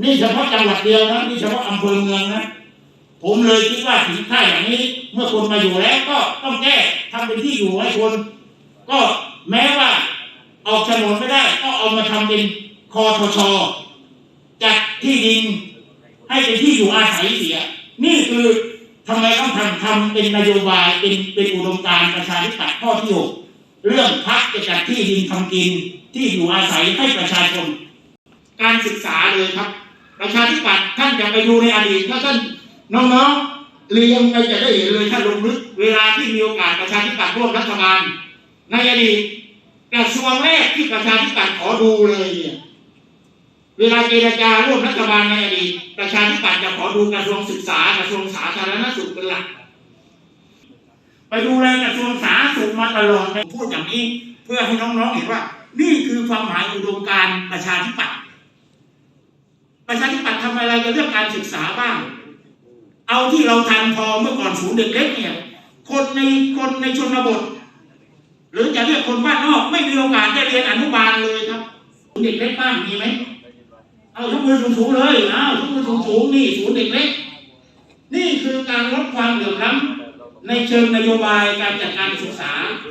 นี่เฉพาะจังหวัดเดียวนะนี่เฉพาะอำเภอเมืองนะผมเลยคิดว่าถึงท่าอย่างนี้ เมื่อคนมาอยู่แล้วก็ต้องแก้ทำเป็นที่อยู่ให้คน ก็แม้ว่าออกโฉนดไม่ได้ก็เอามาทำเป็นคอทชจัดที่ดินให้เป็นที่อยู่อาศัยเสีย นี่คือทำไมต้องทำทำเป็นนโยบายเป็นเป็นอุดมการณ์ประชาธิปัตย์ข้อที่หกเรื่องพักจะจัดที่ดินทำกินที่อยู่อาศัยให้ประชาชน การศึกษาเลยครับ ประชาธิปัตย์ท่านจะไปดูในอดีตถ้าท่านน้องๆเรียนไปจะได้เห็นเลยถ้าลงลึกเวลาที่มีโอกาสประชาธิปัตย์ร่วมรัฐบาล ในอดีตกระทรวงแรกที่ประชาธิปัตย์ขอดูเลยเนี่ยเวลาเจรจาร่วมรัฐบาลในอดีตประชาธิปัตย์จะขอดูกระทรวงศึกษากระทรวงสาธารณสุขเป็นหลัก ไปดูแลกระทรวงสาธารณสุขมาตลอดพูดอย่างนี้ เพื่อให้น้องๆเห็นว่า นี่คือความหมายอุดมการประชาธิปัตย เรื่องการศึกษาบ้าง เอาที่เราทันพอเมื่อก่อนศูนย์เด็กเล็กเนี่ย คนในคนในชนบท หรือจะเรียกคนบ้านนอกไม่มีโอกาสได้เรียนอนุบาลเลยครับศูนย์เด็กเล็กบ้างมีไหมเอาทุกมือสูงๆเลยเอาทุกมือสูงๆนี่ศูนย์เด็กเล็ก นี่คือการลดความเหลื่อมล้ำในเชิงนโยบายการจัดการศึกษา